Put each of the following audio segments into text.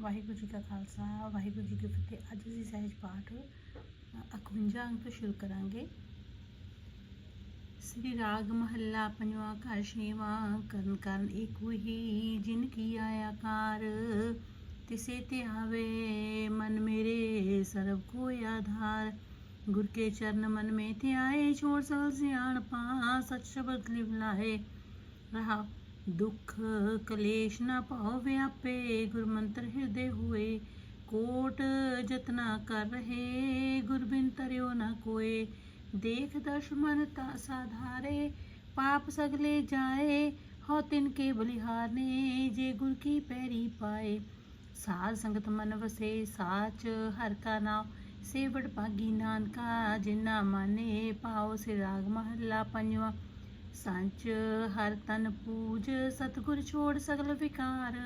ਵਾਹਿਗੁਰੂ ਜੀ ਕਾ ਖਾਲਸਾ, ਵਾਹਿਗੁਰੂ ਜੀ ਕੀ ਫਤਿਹ। ਅੱਜ ਅਸੀਂ ਸਹਿਜ ਪਾਠ 51 ਅੰਕ ਤੋਂ ਸ਼ੁਰੂ ਕਰਾਂਗੇ। ਸ੍ਰੀ ਰਾਗ ਮਹੱਲਾ ਪੰਜਵਾਂ ਘਰ, ਛੇਵਾਂ ਕਰਨ ਕਰਨ, ਏਕੋ ਹੀ ਜਿਨ ਕੀ ਆਇਆ ਤਿਸੇ ਤੇ ਆਵੇ ਮਨ ਮੇਰੇ, ਸਰਬ ਕੋ ਆਧਾਰ। ਗੁਰ ਕੇ ਚਰਨ ਮਨ ਮੇ ਤੇ ਆਏ, ਛੋੜ ਸਗਲ ਸਿਆਣ ਪਾ ਸਚ ਸ਼ਬਦ ਲਿਵ ਲਾਏ ਰਹਾ ਦੁੱਖ ਕਲੇਸ਼ ਨਾ ਭਾਉ ਵਿਆਪੇ, ਗੁਰਮੰਤਰ ਹਿਰਦੇ ਹੋਏ। ਕੋਟ ਜਤਨਾ ਕਰ ਰਹੇ ਗੁਰ ਤਰਿਓ ਨਾ ਕੋਏ। ਦੇਖ ਦਸ਼ਮਨ ਤਾ ਸਾਧਾਰੇ, ਪਾਪ ਸਗਲੇ ਜਾਏ। ਹੋ ਤਿਨ ਕੇ ਬਲਿਹਾਰਨੇ, ਜੇ ਗੁਰ ਕੀ ਪੈਰੀ ਪਾਏ। ਸਾਧ ਸੰਗਤ ਮਨ ਵਸੇ, ਸਾਚ ਹਰ ਕਾ ਨਾਮ ਸੇਵੜ ਭਾਗੀ ਨਾਨਕਾ ਜਿਨਾ ਮਾਨੇ ਪਾਉ ਸੇ ਰਾਗ ਮਹੱਲਾ ਪੰਜਵਾ। ਸੰਚ ਹਰ ਤਨ ਪੂਜ, ਸਤਗੁਰ ਛੋੜ ਸਗਲ ਵਿਕਾਰ।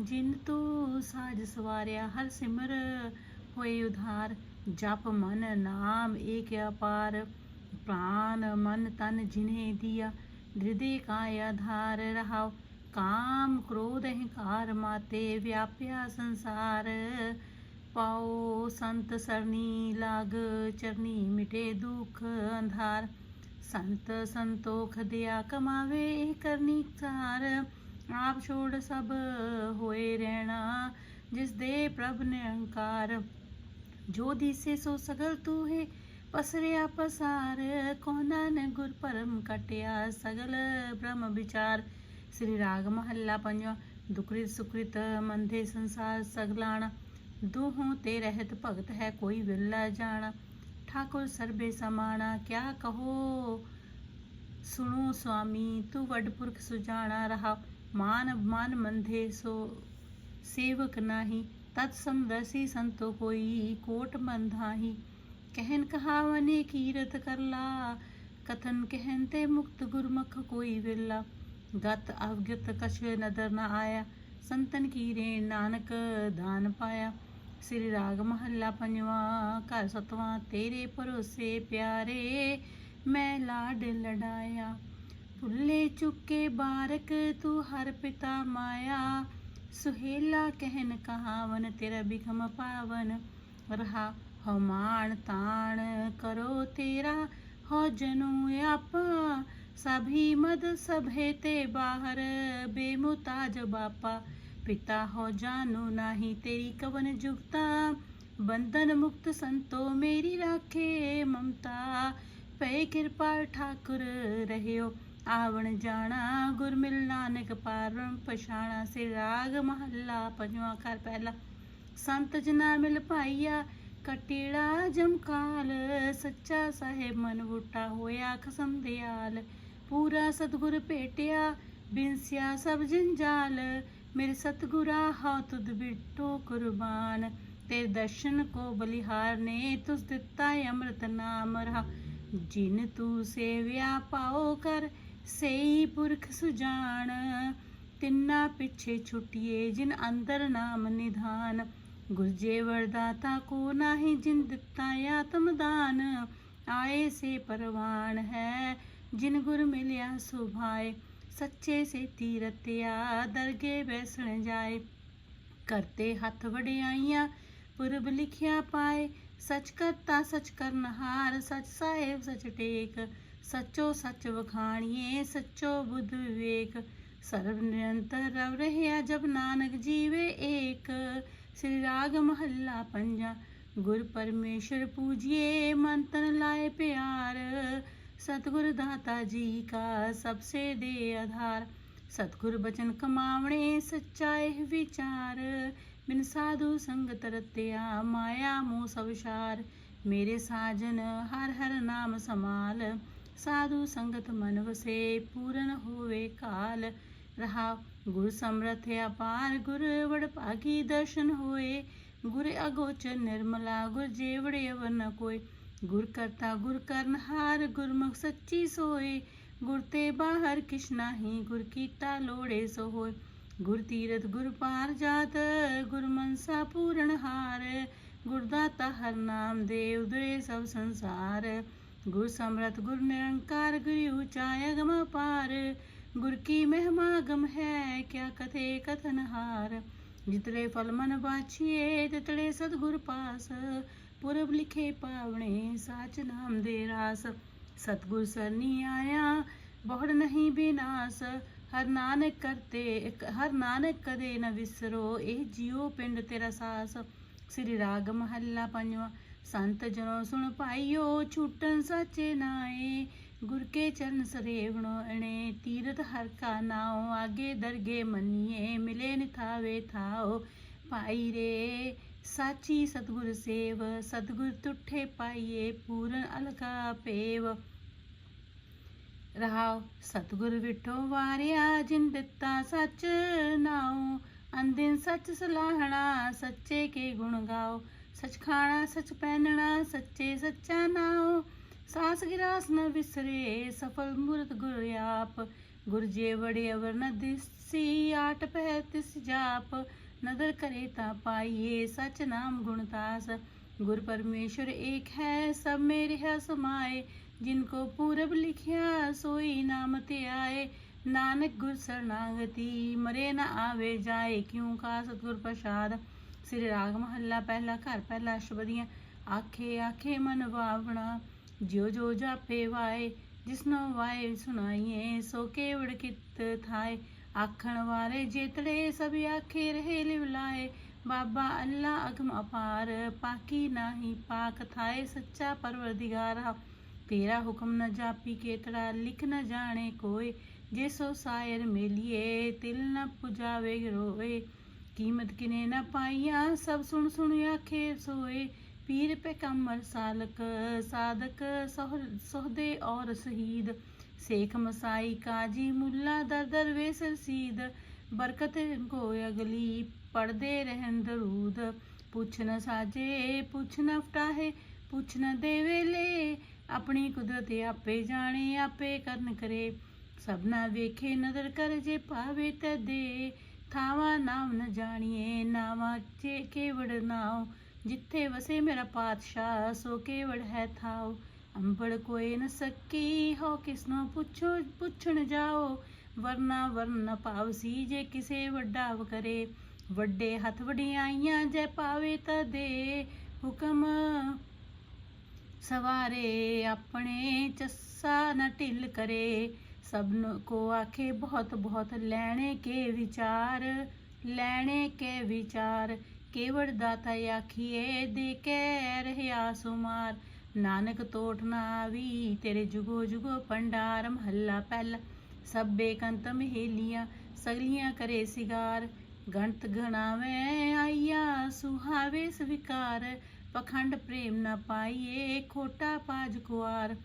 ਜਿਨ ਤੂੰ ਸਾਜ ਸਵਾਰਿਆ, ਹਰ ਸਿਮਰ ਹੋਏ ਉਧਾਰ। ਜਪ ਮਨ ਨਾਮ ਏਕ ਅਪਾਰ। ਪ੍ਰਾਨ ਮਨ ਤਨ ਜਿਨੇ ਦਿਆ ਹਿਰਦੇ ਕਾ ਆਧਾਰ। ਰਹਾਉ ਕਾਮ ਕ੍ਰੋਧ ਅਹੰਕਾਰ ਮਾਤੇ, ਵਿਆਪਿਆ ਸੰਸਾਰ। ਪਾਓ ਸੰਤ ਸਰਨੀ ਲਾਗ ਚਰਨੀ ਮਿਟੇ ਦੁਖ ਅੰਧਾਰ। ਸੰਤ ਸੰਤੋਖ ਦਿਆ ਕਮਾਵੇ ਕਰਨੀ ਸਾਰ। ਆਪ ਛੋੜ ਸਭ ਹੋਏ ਰਹਿਣਾ, ਜਿਸ ਦੇ ਪ੍ਰਭ ਨਿਰੰਕਾਰ ਜੋ ਦਿਸੇ ਸੋ ਸਗਲ ਤੂੰ ਹੈ ਪਸਰਿਆ ਪਸਾਰ ਕੋਨਾ ਨੇ ਗੁਰ ਪਰਮ ਕਟਿਆ ਸਗਲ ਬ੍ਰਹਮ ਵਿਚਾਰ। ਸ੍ਰੀ ਰਾਗ ਮਹੱਲਾ ਪੰਜਵਾ, ਦੁਕ੍ਰਿਤ ਸੁਕ੍ਰਿਤ ਮੰਦੇ ਸੰਸਾਰ ਸਗਲਾਣਾ। ਦੂਹੋਂ ਤੇ ਰਹਿਤ ਭਗਤ ਹੈ ਕੋਈ ਵਿਰਲਾ ਜਾਣਾ। ਠਾਕੁਰ ਸਰਬੇ ਸਮਾਣਾ ਕਿਆ ਕਹੋ ਸੁਣੋ ਸੁਆਮੀ ਤੂੰ ਵੱਡ ਪੁਰਖ ਸੁਜਾਣਾ ਰਹਾ ਮਾਨ ਮਾਨ ਮੰਧੇ ਸੋ ਸੇਵਕ ਨਾਹੀ ਤਤ ਸਮਰਸੀ ਸੰਤੋ ਕੋਈ ਕੋਟ ਬੰਧਾਹੀ ਕਹਿਨ ਕਹਾਵਨੇ ਕੀਰਤ ਕਰਲਾ ਕਥਨ ਕਹਿਨ ਤੇ ਮੁਕਤ ਗੁਰਮੁਖ ਕੋਈ ਵਿਰਲਾ ਗਤ ਅਵਗਤ ਕਛ ਨਦਰ ਨ ਆਇਆ ਸੰਤਨ ਕੀਰੇ ਨਾਨਕ ਦਾਨ ਪਾਇਆ ਸ੍ਰੀ ਰਾਗ ਮਹੱਲਾ ਪੰਜਵਾਂ, ਘਰ ਸਤਵਾਂ, ਤੇਰੇ ਭਰੋਸੇ ਪਿਆਰੇ ਮੈਂ ਲਾਡ ਲੜਾਇਆ। ਭੁੱਲੇ ਚੁੱਕੇ ਬਾਰਕ ਤੂੰ ਹਰ ਪਿਤਾ ਮਾਇਆ। ਸੁਹੇਲਾ ਕਹਿਨ ਕਹਾਵਨ, ਤੇਰਾ ਬਿਖਮ ਪਾਵਨ। ਰਹਾ ਹੋ ਮਾਣ ਤਾਣ ਕਰੋ ਤੇਰਾ ਹੋ ਜਨੂ ਆਪਾ। ਸਭੀ ਮਦ ਸਭੇ ਤੇ ਬਾਹਰ, ਬੇਮੁਤਾਜ ਬਾਪਾ ਪਿਤਾ ਹੋ ਜਾਨੂ ਨਾਹੀ, ਤੇਰੀ ਕਵਨ ਜੁਗਤਾ, ਬੰਧਨ ਮੁਕਤ ਸੰਤੋ ਮੇਰੀ ਰਾਖੇ ਮਮਤਾ। ਪੈ ਕਿਰਪਾ ਠਾਕੁਰ ਰਹਿਓ, ਆਵਣ ਜਾਣਾ, ਗੁਰ ਮਿਲ ਨਾਨਕ ਪਾਰਮ ਪਛਾਣਾ ਸੇ ਰਾਗ ਮਹੱਲਾ ਪੰਜਵਾਂ ਘਰ ਪਹਿਲਾ। ਸੰਤ ਜਨਾ ਮਿਲ ਭਾਈਆ, ਕਟੇੜਾ ਜਮਕਾਲ ਸੱਚਾ ਸਾਹਿਬ ਮਨ ਵੁਟਾ ਹੋਇਆ, ਖਸਮ ਦਿਆਲ। ਪੂਰਾ ਸਤਗੁਰ ਭੇਟਿਆ, ਬਿਨਸਿਆ ਸਭ ਜੰਜਾਲ। ਮੇਰੇ ਸਤਗੁਰਾ, ਹਉ ਤੁਧ ਬਿਟੋ ਕੁਰਬਾਨ। ਤੇ ਦਰਸ਼ਨ ਕੋ ਬਲਿਹਾਰ ਨੇ, ਤੁਸ ਦਿੱਤਾ ਅੰਮ੍ਰਿਤ ਨਾਮ ਰਹਾ। ਜਿਨ ਤੂੰ ਸੇਵਿਆ ਪਾਓ ਕਰ, ਸਈ ਪੁਰਖ ਸੁਜਾਨ। ਤਿੰਨਾ ਪਿੱਛੇ ਛੁਟਿਏ, ਜਿਨ ਅੰਦਰ ਨਾਮ ਨਿਧਾਨ। ਗੁਰਜੇ ਵਰਦਾਤਾ ਕੋ ਨਾਹੀ ਜਿਨ ਦਿੱਤਾ ਆਤਮ ਆਏ ਸੇ ਪਰਵਾਨ ਹੈ, ਜਿਨ ਗੁਰ ਮਿਲਿਆ ਸੁਭਾਏ। ਸੱਚੇ ਸੇਤੀ ਤੀਰਤਿਆ ਦਰਗੇ ਬੈਸਣ ਜਾਏ। ਕਰਤੇ ਹੱਥ ਵਡਿਆਈਆਂ, ਪੁਰਬ ਲਿਖਿਆ ਪਾਏ। ਸਚ ਕਰਤਾ, ਸਚ ਕਰਨਹਾਰ ਸਚ ਸਾਹਿਬ, ਸਚ ਟੇਕ। ਸਚੋ ਸਚ ਵਖਾਣੀਏ, ਸਚੋ ਬੁੱਧ ਵਿਵੇਕ। ਸਰਬ ਨਿਰੰਤਰ ਰਵ ਰਹਿਆ ਜਬ ਨਾਨਕ ਜੀਵੇ ਏਕ। ਸ੍ਰੀ ਰਾਗ ਮਹੱਲਾ ਪੰਜਾ, ਗੁਰ ਪਰਮੇਸ਼ਰ ਪੂਜੀਏ ਮਨ ਤਨ ਲਾਏ ਪਿਆਰ। ਸਤਿਗੁਰ ਦਾਤਾ ਜੀ ਕਾ ਸਭ ਦੇ ਆਧਾਰ। ਸਤਿਗੁਰ ਬਚਨ ਕਮਾਵਣੇ, ਸੱਚਾ ਇਹ ਵਿਚਾਰ। ਬਿਨ ਸਾਧੂ ਸੰਗਤ ਰਤਿਆ, ਮਾਇਆ ਮੋਹ ਸਵਸ਼ਾਰ ਮੇਰੇ ਸਾਜਨ ਹਰ ਹਰ ਨਾਮ ਸਮਾਲ ਸਾਧੂ ਸੰਗਤ ਮਨ ਵਸੇ, ਪੂਰਨ ਹੋਵੇ ਕਾਲ। ਰਹਾ ਗੁਰ ਸਮਰਥ ਅਪਾਰ, ਗੁਰ ਵਡ ਭਾਗੀ ਦਰਸ਼ਨ ਹੋਏ। ਗੁਰ ਅਗੋਚਰ ਨਿਰਮਲਾ, ਗੁਰ ਜੇਵੜੇ ਅਵਨ ਕੋਈ। ਗੁਰ ਕਰਤਾ ਗੁਰ ਕਰਨਹਾਰ ਗੁਰਮੁਖ ਸੱਚੀ ਸੋਏ। ਗੁਰ ਤੇ ਬਾਹਰ ਕਿਛ ਨਾਹੀ, ਗੁਰ ਕੀਤਾ ਲੋੜੇ ਸੋ ਹੋਏ ਗੁਰ ਤੀਰਥ ਗੁਰ ਪਾਰ ਜਾਤ, ਗੁਰ ਮਨਸਾ ਪੂਰਨ ਹਾਰ। ਗੁਰ ਦਾਤਾ ਹਰ ਨਾਮ ਦੇ ਉਦਰੇ ਸਭ ਸੰਸਾਰ। ਗੁਰ ਸਮਰਤ ਗੁਰ ਨਿਰੰਕਾਰ, ਗੁਰ ਉਚਾਇ ਅਗਮ ਪਾਰ ਗੁਰ ਕੀ ਮਹਿਮਾ ਗਮ ਹੈ, ਕਿਆ ਕਥੇ ਕਥਨ ਹਾਰ। ਜਿਤਲੇ ਫਲ ਮਨ ਬਾਛੀਏ, ਤਿਤਲੇ ਸਤਿਗੁਰ ਪਾਸ। ਪੁਰਬ ਲਿਖੇ ਪਾਵਣੇ ਸਾਚ ਨਾਮ ਦੇ ਰਾਸ। ਸਤਿਗੁਰ ਸਰਨੀ ਆਇਆ, ਬਹੁੜ ਨਹੀਂ ਬਿਨਾਸ। ਹਰ ਨਾਨਕ ਕਰਤੇ ਹਰ ਨਾਨਕ ਕਦੇ ਨ ਵਿਸਰੋ। ਇਹ ਜਿਉ ਪਿੰਡ ਤੇਰਾ ਸਾਸ। ਸ੍ਰੀ ਰਾਗ ਮਹੱਲਾ ਪੰਜਵਾਂ, ਸੰਤ ਜਨੋ ਸੁਣ ਪਾਈਓ, ਛੂਟਨ ਸਾਚੇ ਨਾਏ। ਗੁਰ ਕੇ ਚਰਨ ਸਰੇਵਣੋ ਅਣੇ, ਤੀਰਥ ਹਰ ਕਾ ਨਾਉ। ਆਗੇ ਦਰਗੇ ਮੰਨੀਏ, ਮਿਲੇ ਨਿਥਾਵੇ ਥਾਓ ਪਾਈ ਰੇ ਸਾਚੀ ਸਤਗੁਰ ਸੇਵ, ਸਤਗੁਰ ਤੁਠੇ ਪਾਈਏ ਪੂਰਨ ਅਲਕਾ ਪੇਵ। ਰਹਾਉ ਸਤਗੁਰ ਵਿਟੋ ਵਾਰਿਆ ਜਿਨ ਦਿੱਤਾ ਸੱਚ ਨਾਉ, ਅੰਦਿਨ ਸੱਚ ਸਲਾਹਣਾ, ਸੱਚੇ ਕੇ ਗੁਣ ਗਾਓ। ਸਚ ਖਾਣਾ, ਸਚ ਪਹਿਨਣਾ, ਸੱਚੇ ਸੱਚਾ ਨਾਉ। ਸਾਸ ਗਿਰਾਸ ਨ ਵਿਸਰੇ, ਸਫਲ ਮੂਰਤ ਗੁਰ ਆਪ। ਗੁਰ ਵੜੇ ਅਵਰ ਨ ਦਿਸੀ, ਆਟ ਪਹਿ ਤਿਸ ਜਾਪ। ਨਦਰ ਕਰੇ ਤਾਂ ਪਾਈਏ ਸਚ ਨਾਮ ਗੁਣਤਾਸ ਗੁਰ ਪਰਮੇਸ਼ਰ ਏਕ ਹੈ, ਸਭ ਮੇਰੇ ਹੈ ਸਮਾਏ। ਜਿਨ ਕੋ ਪੂਰਬ ਲਿਖਿਆ, ਸੋਈ ਨਾਮ ਤੇ ਆਏ। ਨਾਨਕ ਗੁਰ ਸਰਨਾਗਤੀ, ਮਰੇ ਨਾ ਆਵੇ ਜਾਏ। ਕਿਉ ਕਾ ਸਤਗੁਰ ਪ੍ਰਸਾਦ? ਸ੍ਰੀ ਰਾਗ ਮਹੱਲਾ, ਪਹਿਲਾ ਘਰ, ਪਹਿਲਾ ਸ਼ਬਦੀਆਂ ਆਖੇ ਆਖੇ ਮਨ ਭਾਵਨਾ। ਜਿਉ ਜੋ ਜਾਪੇ ਵਾਏ ਜਿਸਨੋ ਵਾਏ ਸੁਣਾਈਏ, ਸੋ ਕੇਵੜ ਕਿਤ ਥਾਏ। ਆਖਣ ਵਾਲੇ ਜੇਤੜੇ ਸਭ ਆਖੇ ਰਹੇ ਲਿਵਲਾਏ ਬਾਬਾ ਅੱਲਾ ਅਗਮ ਅਪਾਰ, ਪਾਕੀ ਨਾਹੀ ਪਾਕ ਥਾਏ ਸੱਚਾ ਪਰਵਰਦਿਗਾਰਾ ਤੇਰਾ ਹੁਕਮ ਨ ਜਾਪੀ ਕੇਤੜਾ, ਲਿਖ ਨ ਜਾਣੇ ਕੋਏ। ਜੇ ਸੋ ਸਾਇਰ ਮੇਲੀਏ, ਤਿਲ ਨ ਪੁਜਾਵੇ ਰੋਏ। ਕੀਮਤ ਕਿਨੇ ਨ ਪਾਈਆ, ਸਭ ਸੁਣ ਸੁਣ ਆਖੇ ਸੋਏ। ਪੀਰ ਪੇ ਕਮਰ ਸਾਲਕ ਸਾਧਕ ਸੋਹ- ਸੋਹਦੇ ਔਰ ਸ਼ਹੀਦ। ਸੇਖ ਮਸਾਈ ਕਾਜੀ ਮੁੱਲਾ ਦਰ ਦਰ ਵੇ ਬਰਕਤ ਕੋ ਅਗਲੀ ਪੜਦੇ ਰਹਿਣ ਦਰੂਦ। ਪੁੱਛ ਨ ਸਾਜੇ, ਪੁੱਛ ਨ ਫਟਾਹੇ ਪੁੱਛ ਨ ਦੇਵੇ ਲੇ ਆਪਣੀ ਕੁਦਰਤ ਆਪੇ ਜਾਣੇ, ਆਪੇ ਕਰਨ ਕਰੇ। ਸਭਨਾ ਵੇਖੇ ਨਦਰ ਕਰ ਜੇ ਪਾਵੇ ਤੇ ਦੇ ਥਾਵਾ ਨਾਮ ਨ ਜਾਣੀਏ, ਨਾਵਾ ਚੇ ਕੇਵੜ ਨਾਉ। ਜਿੱਥੇ ਵਸੇ ਮੇਰਾ ਪਾਤਸ਼ਾਹ, ਸੋ ਕੇਵੜ ਹੈ ਥਾਉ। ਅੰਬੜ ਕੋਈ ਨ ਸਕੀ ਹੋ ਕਿਸਨੂੰ ਪੁੱਛੋ, ਪੁੱਛਣ ਜਾਓ। ਵਰਨਾ ਵਰਨ ਪਾਵਸੀ ਜੇ ਕਿਸੇ ਵੱਡਾ ਕਰੇ। ਵੱਡੇ ਹੱਥ ਵਡਿਆਈਆਂ ਜੇ ਪਾਵੇ ਤਾਂ ਦੇ। ਹੁਕਮ ਸਵਾਰੇ ਆਪਣੇ ਚੱਸਾ ਨ ਢਿੱਲ ਕਰੇ। ਸਭ ਨੂੰ ਕੋ ਆਖੇ ਬਹੁਤ ਬਹੁਤ ਲੈਣੇ ਕੇ ਵਿਚਾਰ। ਲੈਣੇ ਕੇ ਵਿਚਾਰ, ਕੇਵੜ ਦਾਤਾ ਆਖੀਏ ਦੇ ਕਹਿ ਰਹਿਆ ਸੁਮਾਰ। ਨਾਨਕ ਟੋਟ ਨਾ ਆਵੀ ਤੇਰੇ ਜੁਗੋ ਜੁਗੋ ਪੰਡਾਰ ਮਹੱਲਾ ਪਹਿਲਾ। ਸਭੇ ਕੰਤ ਮਹੇਲੀਆਂ ਸਗਲੀਆਂ ਕਰੇ ਸਿਗਾਰ। ਗਣਤ ਗਣਾਵੇ ਆਈਆ, ਸੁਹਾਵੇ ਸਵਿਕਾਰ। ਪਖੰਡ ਪ੍ਰੇਮ ਨਾ ਪਾਈਏ, ਖੋਟਾ ਪਾਜ ਕੁਆਰ।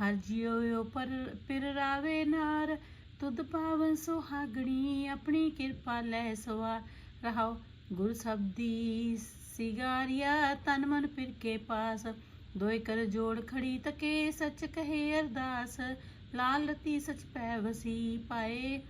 ਹਰ ਜਿਉ ਪਰ ਪਿਰ ਰਾਵੇ ਨਾਰ। ਤੁਧ ਪਾਵਨ ਸੁਹਾਗਣੀ, ਆਪਣੀ ਕਿਰਪਾ ਲੈ ਸਵਾ ਰਹਾਓ ਗੁਰ ਸਬਦੀ, ਸਿਗਾਰਿਆ, ਤਨ ਮਨ ਫਿਰ ਕੇ ਪਾਸ। ਦੋਇ ਕਰ ਜੋੜ ਖੜੀ ਤਕੇ ਸੱਚ ਕਹੇ ਅਰਦਾਸ, ਲਾਲ ਰਤੀ ਸਚ ਪੈ ਵਸੀ ਪਾਏ,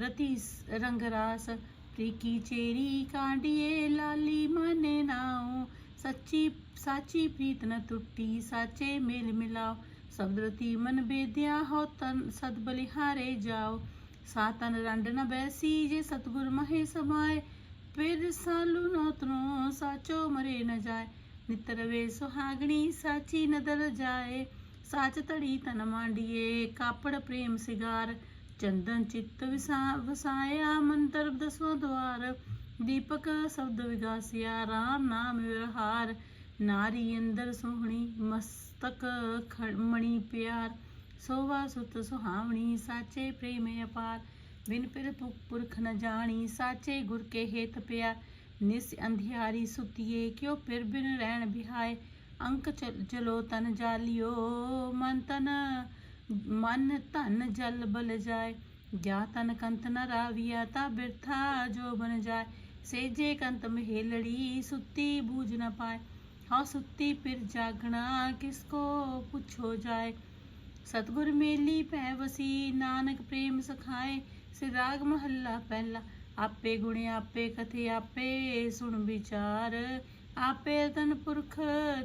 ਰਤੀ ਰੰਗ ਰਾਸ ਪ੍ਰੀਕੀ ਚੇਰੀ ਕਾਂਡੀਏ ਲਾਲੀ ਮਨੇ ਨਾਉ, ਸੱਚੀ, ਸਾਚੀ ਪ੍ਰੀਤ ਨ ਟੁੱਟੀ ਸਾਚੇ ਮੇਲ ਮਿਲਾਓ ਸਬਦਰਤੀ ਮਨ ਬੇਦਿਆ ਹੋ ਤਨ ਸਦ ਬਲਿਹਾਰੇ ਜਾਓ ਸਾਤਨ ਰੰਡ ਨ ਬੈਸੀ ਜੇ ਸਤਗੁਰ ਮਹੇ ਸਮਾਏ, ਫਿਰ ਸਾਲੂ ਨੋਤਰੋ ਸਾਚੋ ਮਰੇ ਨ ਜਾਏ ਨਿਤਰ ਵੇ ਸੁਹਾਗਣੀ ਸਾਚੀ ਨਦਰ ਜਾਏ, ਸਾਚ ਧੜੀ ਤਨ ਮਾਂਡੀਏ, ਕਾਪੜ ਪ੍ਰੇਮ ਸਿਗਾਰ, ਚੰਦਨ ਚਿੱਤ ਵਸਾਇਆ, ਮੰਤਰ ਦਸਵਾਂ ਦਵਾਰ, ਦੀਪਕ ਸ਼ਬਦ ਵਿਗਾਸਿਆ, ਰਾਮ ਨਾਮ ਵਿਵਹਾਰ, ਨਾਰੀ ਅੰਦਰ ਸੋਹਣੀ ਮਸਤਕ ਖ- ਪਿਆਰ ਸੋਵਾ ਸੁਤ ਸੁਹਾਵਣੀ, ਸਾਚੇ ਪ੍ਰੇਮ ਅਪਾਰ, ਬਿਨ ਪਿਰ ਪੁਰਖ ਨ ਜਾਣੀ, ਸਾਚੇ ਗੁਰ ਕੇ ਹੇਤ ਪਿਆ ਨਿਸ ਅੰਧਿਆਰੀ ਸੁਤੀਏ ਕਿਉ ਫਿਰ ਬਿਨ ਰਹਿਣ ਬਿਹਾਏ ਅੰਕ ਚਲ- ਜਲੋ ਤਨ ਜਾਲਿਓ ਮਨ ਤਨ ਮਨ ਧਨ ਜਲ ਬਲ ਜਾਏ ਜਾ ਤਨ ਕੰਤ ਨ ਰਾਵੀਆ ਤਾ ਬਿਰਥਾ ਜੋ ਬਨ ਜਾਏ ਸੇਜੇ ਕੰਤ ਮਹੇਲੜੀ ਸੁੱਤੀ ਬੂਝ ਨ ਪਾਏ ਹਉ ਸੁੱਤੀ ਫਿਰ ਜਾਗਣਾ ਕਿਸ ਕੋ ਪੁੱਛੋ ਜਾਏ ਸਤਗੁਰ ਮੇਲੀ ਭੈ ਵਸੀ ਨਾਨਕ ਪ੍ਰੇਮ ਸਖਾਏ ਸੇ ਰਾਗ ਮਹੱਲਾ ਪਹਿਲਾ ਆਪੇ ਗੁਣ, ਆਪੇ ਕਥੇ, ਆਪੇ ਸੁਣ ਵਿਚਾਰ। ਆਪੇ ਤਨ ਪੁਰਖ,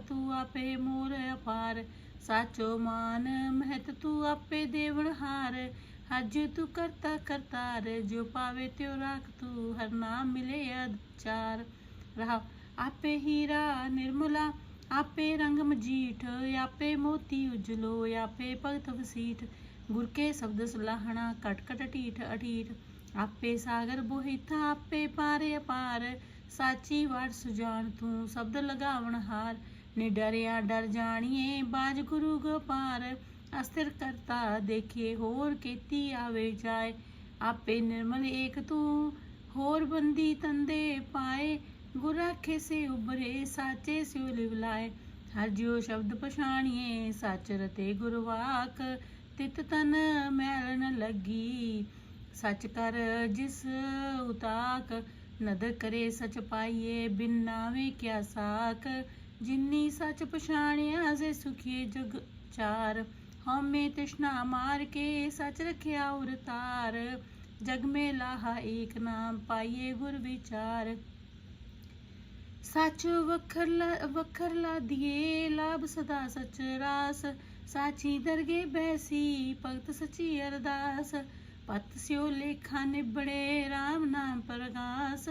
ਤੂੰ ਆਪੇ ਮੂਰ ਅਪਾਰ। ਸਾਚੋ ਮਾਨ ਮਹਤ, ਤੂੰ ਆਪੇ ਦੇਵਨ ਹਾਰ। ਹਰ ਤੂੰ ਕਰਤਾ ਕਰਤਾਰ, ਜੋ ਪਾਵੇ ਤਿਉ ਰਾਖ ਤੂੰ, ਹਰ ਨਾਮ ਮਿਲੇ ਅਦਚਾਰ ਰਹਾ, ਆਪੇ ਹੀਰਾ ਨਿਰਮਲਾ, ਆਪੇ ਰੰਗ ਮਜੀਠ, ਆਪੇ ਮੋਤੀ ਉਜਲੋ, ਆਪੇ ਭਗਤ ਵਸੀਠ। ਗੁਰ ਕੇ ਸ਼ਬਦ ਸੁਲਾਹਣਾ, ਕਟ ਕਟ ਢੀਠ ਅਠੀਠ ਆਪੇ ਸਾਗਰ ਬੋਹਿਥਾ ਆਪੇ ਪਾਰੇ ਅਪਾਰ। ਸਾਚੀ ਵਾਰ ਸੁਜਾਨ ਤੂੰ ਸ਼ਬਦ ਲਗਾਵਣ ਹਾਰ। ਨਿਡਰਿਆ ਡਰ ਜਾਣੀਏ ਬਾਜ ਗੁਰੂ ਗੋਪਾਰ। ਅਸਥਿਰ ਕਰਤਾ ਦੇਖੇ ਹੋਰ ਕੀਤੀ ਆਵੇ ਜਾਏ। ਆਪੇ ਨਿਰਮਲ ਏਕ ਤੂੰ ਹੋਰ ਬੰਦੀ ਤੰਦੇ ਪਾਏ। ਗੁਰ ਆਖੇ ਸੇ ਉਬਰੇ ਸਾਚੇ ਸਿਉ ਲਿਵਲਾਏ ਹਰ ਜਿਉ ਸ਼ਬਦ ਪਛਾਣੀਏ ਸੱਚ ਰਤੇ ਗੁਰਵਾਕ ਤਿਤ ਤਨ ਮੈਲ ਲੱਗੀ। ਸੱਚ ਕਰ ਜਿਸ ਉਤਾਕ, ਨਦਰ ਕਰੇ ਸਚ ਪਾਈਏ, ਬਿਨ ਨਾਵੇ ਕਿਆ ਸਾਕ। ਜਿਨੀ ਸੱਚ ਪਛਾਣਿਆ ਸੇ ਸੁਖੀ ਜਗ ਚਾਰ ਹਮੇ ਤ੍ਰਿਸ਼ਨਾ ਮਾਰ ਕੇ ਸਚ ਰਖਿਆ ਉਰਤਾਰ ਜਗ ਮੇ ਲਾਹਾ ਏਕ ਨਾਮ ਪਾਈਏ ਗੁਰ ਵਿਚਾਰ। ਸੱਚ ਵਖਰ ਲਾ ਵਖਰ ਲਾ ਦੀਏ, ਲਾਭ ਸਦਾ ਸਚ ਰਾਸ। ਸਾਚੀ ਦਰਗੇ ਬੈਸੀ, ਭਗਤ ਸਚੀ ਅਰਦਾਸ। ਪਤ ਸਿਓ ਲੇਖਾ ਨਿਬੜੇ RAM ਨਾਮ ਪ੍ਰਗਾਸ।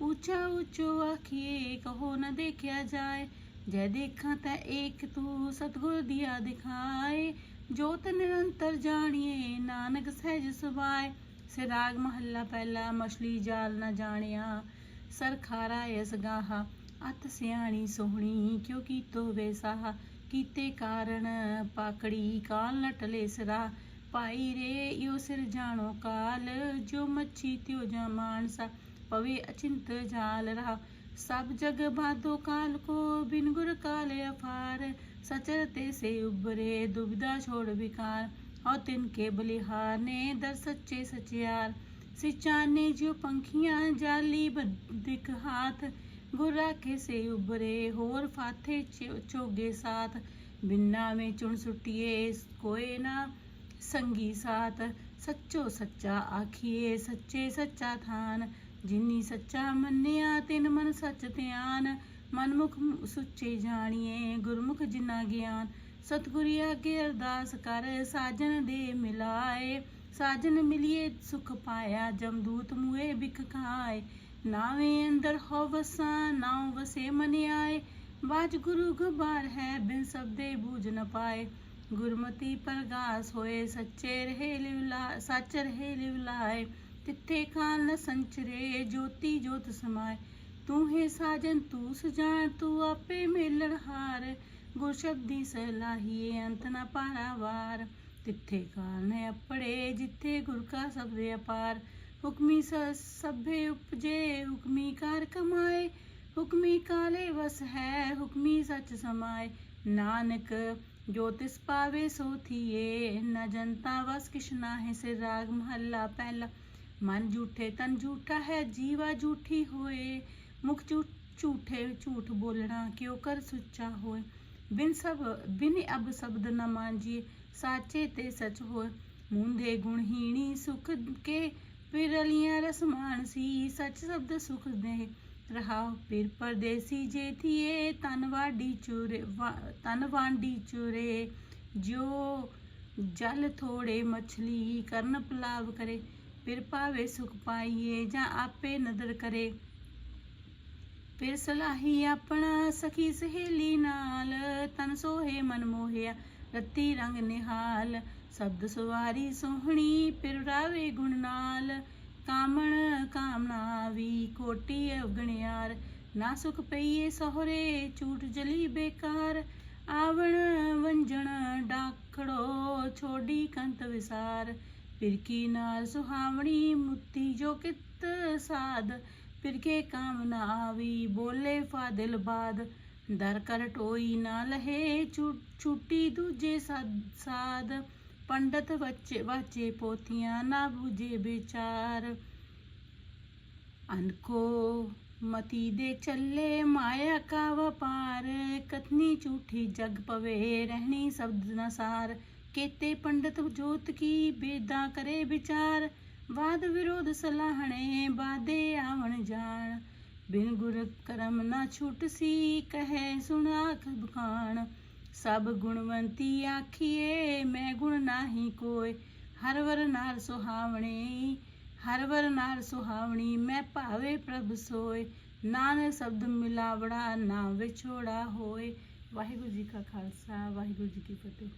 ਉੱਚਾ ਉੱਚੋ ਆਖੀਏ, ਕਹੋ ਨ ਦੇਖਿਆ ਜਾਏ। ਜੈ ਦੇਖਾਂ ਤੈ ਏਕ ਤੂੰ, ਸਤਗੁਰ ਦਿਆ ਦਿਖਾਏ। ਜੋਤ ਨਿਰੰਤਰ ਜਾਣੀਏ, ਨਾਨਕ ਸਹਿਜ ਸੁਭਾਏ। ਸਿਰਾਗ ਮਹੱਲਾ ਪਹਿਲਾ, ਮਛਲੀ ਜਾਲ ਨਾ ਜਾਣਿਆ। ਸਰਖਾਰਾ ਇਸ ਗਾਹਾ, ਅਤ ਸਿਆਣੀ ਸੋਹਣੀ, ਕਿਉ ਕੀਤੋ ਵੇਸਾਹ ਕੀਤੇ ਕਾਰਨ ਪਾਕੜੀ, ਕਾਲ ਨਟਲੇ ਸਰਾ ਪਾਈ ਰੇ, ਇਉ ਸਿਰ ਜਾਣੋ ਕਾਲ, ਜੋ ਮੱਛੀ ਤਿਉ ਜਾ ਮਾਨਸਾ, ਪਵੇ ਅਚਿੰਤ ਜਾਲ ਰਹਾ। ਸਭ ਜਗ ਬਾਦੋ ਕਾਲ ਕੋ, ਬਿਨ ਗੁਰ ਕਾਲ ਅਫਾਰ। ਸਚਰ ਤੇ ਸੇ ਉਬਰੇ ਦੁਬਿਧਾ ਛੋੜ ਵਿਕਾਰ। ਔ ਤਿਨ ਕੇ ਬਲਿਹਾਰ ਨੇ, ਦਰ ਸੱਚੇ ਸਚਿਆਰ। ਸਿਚਾਨੇ ਜਿਉ ਪੰਖੀਆਂ, ਜਾਲੀ ਬਦਿਕ ਹਾਥ। ਗੁਰ ਰਾਖੇ ਸੇ ਉਬਰੇ ਹੋਰ ਫਾਥੇ ਚੋਗੇ ਸਾਥ। ਬਿੰਨਾ ਮੇ ਚੁਣ ਸੁਟਿਏ ਕੋਏ ਨਾ ਸੰਗੀ ਸਾਥ, ਸੱਚੋ ਸੱਚਾ ਆਖੀਏ ਸੱਚੇ ਸੱਚਾ ਥਾਨ। ਜਿਨੀ ਸੱਚਾ ਮੰਨਿਆ, ਤਿਨ ਮਨ ਸੱਚ ਧਿਆਨ। ਮਨਮੁਖ ਸੁੱਚੇ ਜਾਣੀਏ, ਗੁਰਮੁਖ ਜਿਨਾ ਗਿਆਨ। ਸਤਿਗੁਰੀ ਅੱਗੇ ਅਰਦਾਸ ਕਰ, ਸਾਜਨ ਦੇ ਮਿਲਾਏ। ਸਾਜਨ ਮਿਲਿਏ, ਸੁਖ ਪਾਇਆ ਜਮਦੂਤ ਮੂਏ ਬਿਖ ਖਾਏ। ਨਾਵੇਂ ਅੰਦਰ ਹੋ ਵਸਾ, ਨਾਉ ਵਸੇ ਮਨ ਆਏ ਬਾਜ ਗੁਰੂ ਗਬਾਰ ਹੈ, ਬਿਨ ਸਬਦੇ ਬੂਝ ਨ ਪਾਏ। ਗੁਰਮਤੀ ਪ੍ਰਗਾਸ ਹੋਏ, ਸੱਚੇ ਰਹੇ ਲਿਵਲਾ ਸੱਚ ਰਹੇ ਲਿਵਲਾਏ ਤਿੱਥੇ ਕਾਲ ਨ ਸੰਚਰੇ, ਜੋਤੀ ਜੋਤ ਸਮਾਏ। ਤੂੰ ਹੈ ਸਾਜਨ, ਤੂੰ ਸਜਾਨ, ਤੂੰ ਆਪੇ ਮੇਲਣ ਹਾਰ। ਗੁਰ ਸ਼ਬਦੀ ਸਲਾਹੀਏ, ਅੰਤ ਨ ਪਾਰਾਵਾਰ ਤਿੱਥੇ ਕਾਲ ਨ ਅਪੜੇ, ਜਿੱਥੇ ਗੁਰ ਕਾ ਸਬਦੇ ਅਪਾਰ। ਹੁਕਮੀ ਸ- ਸਭੇ ਉਪਜੇ, ਹੁਕਮੀ ਕਾਰ ਕਮਾਏ। ਹੁਕਮੀ ਕਾਲੇ ਵਸ ਹੈ, ਹੁਕਮੀ ਸੱਚ ਸਮਾਏ। ਨਾਨਕ ਜੋ ਤਿਸ ਪਾਵੇ ਸੋ ਥੀਏ, ਨ ਜਨਤਾ ਵਸ ਕਿਛ ਨਾਹਿ ਸੇ ਰਾਗ ਮਹੱਲਾ ਪਹਿਲਾ। ਮਨ ਝੂਠੇ ਤਨ ਝੂਠਾ ਹੈ, ਜੀਵਾ ਝੂਠੀ ਹੋਏ। ਮੁਖ ਝੂਠੇ ਝੂਠ ਬੋਲਣਾ ਕਿਉ ਕਰ ਸੁੱਚਾ ਹੋਏ? ਬਿਨ ਸਭ, ਬਿਨ ਅਬ ਸ਼ਬਦ ਨ ਮਾਂਜੀਏ, ਸਾਚੇ ਤੇ ਸਚ ਹੋਏ। ਮੂੰਦੇ ਗੁਣਹੀਣੀ ਸੁਖ ਕੇ, ਪਿਰਲੀਆਂ ਰਸਮਾਨ ਸੀ ਸਚ ਸ਼ਬਦ ਸੁਖ ਦੇ ਰਹਾਉ ਪਿਰ ਪਰਦੇਸੀ ਜੇ ਥੀਏ ਤਨ ਚੁਰੇ, ਵਾ- ਚੁਰੇ ਜੋ ਜਲ ਥੋੜੇ ਮਛਲੀ ਕਰਨ ਪਲਾਵ ਕਰੇ। ਫਿਰ ਪਾਵੇ ਸੁਖ ਪਾਈਏ ਜਾਂ ਆਪੇ ਨਦਰ ਕਰੇ। ਫਿਰ ਸਲਾਹੀ ਆਪਣਾ ਸਖੀ ਸਹੇਲੀ ਨਾਲ ਤਨ ਸੋਹੇ ਮਨ ਮੋਹਿਆ, ਰਤੀ ਰੰਗ ਨਿਹਾਲ। ਸ਼ਬਦ ਸਵਾਰੀ ਸੋਹਣੀ ਫਿਰ ਰਾਵੇ ਗੁਣ ਨਾਲ। ਕਾਮਣ ਕਾਮਨਾ ਵੀ ਕੋਟੀ ਅਵਗਣਿਆਰ। ਨਾ ਸੁਖ ਪਈਏ ਸਹਰੇ, ਝੂਠ ਜਲੀ ਬੇਕਾਰ। ਆਵਣ ਵੰਜਣ ਡਾਖੜੋ ਛੋਡੀ ਕੰਤ ਵਿਸਾਰ। ਫਿਰਕੀ ਨਾਲ ਸੁਹਾਵਣੀ ਮੁੱਤੀ ਜੋ ਕਿਤ ਸਾਧ। ਫਿਰਕੇ ਕਾਮਨਾ ਆਵੀ ਬੋਲੇ ਫਾਦਿਲ ਬਾਦ। ਦਰ ਕਰ ਟੋਈ ਨਾ ਲਹੇ ਛੂ- ਛੁੱਟੀ ਦੂਜੇ ਸਾਧ ਪੰਡਤ ਬੱਚੇ ਵਾਚੇ ਪੋਥੀਆਂ ਨਾ ਬੂਝੇ ਵਿਚਾਰ। ਅਨਕੋ ਮਤੀ ਦੇ ਚੱਲੇ ਮਾਇਆ ਕਾ ਵਪਾਰ ਕਤਨੀ ਝੂਠੀ ਜਗ ਪਵੇ ਰਹਿਣੀ ਸ਼ਬਦ ਨਸਾਰ ਕੇਤੇ ਪੰਡਤ ਜੋਤ ਕੀ ਬੇਦਾ ਕਰੇ ਵਿਚਾਰ। ਵਾਦ ਵਿਰੋਧ ਸਲਾਹਣੇ ਬਾਦੇ ਆਵਣ ਜਾਣ। ਬਿਨ ਗੁਰ ਕਰਮ ਨਾ ਛੁਟ ਸੀ, ਕਹੇ ਸੁਣਾ ਆਖ ਸਭ ਗੁਣਵੰਤੀ ਆਖੀਏ, ਮੈਂ ਗੁਣ ਨਾਹੀ ਕੋਇ ਹਰ ਵਰ ਨਾਲ ਸੁਹਾਵਣੀ, ਹਰ ਵਰ ਨਾਲ ਸੁਹਾਵਣੀ, ਮੈਂ ਭਾਵੇ ਪ੍ਰਭ ਸੋਏ। ਨਾਨਕ ਸ਼ਬਦ ਮਿਲਾਵੜਾ, ਨਾ ਵਿਛੋੜਾ ਹੋਏ। ਵਾਹਿਗੁਰੂ ਜੀ ਕਾ ਖਾਲਸਾ, ਵਾਹਿਗੁਰੂ ਜੀ ਕੀ ਫਤਿਹ।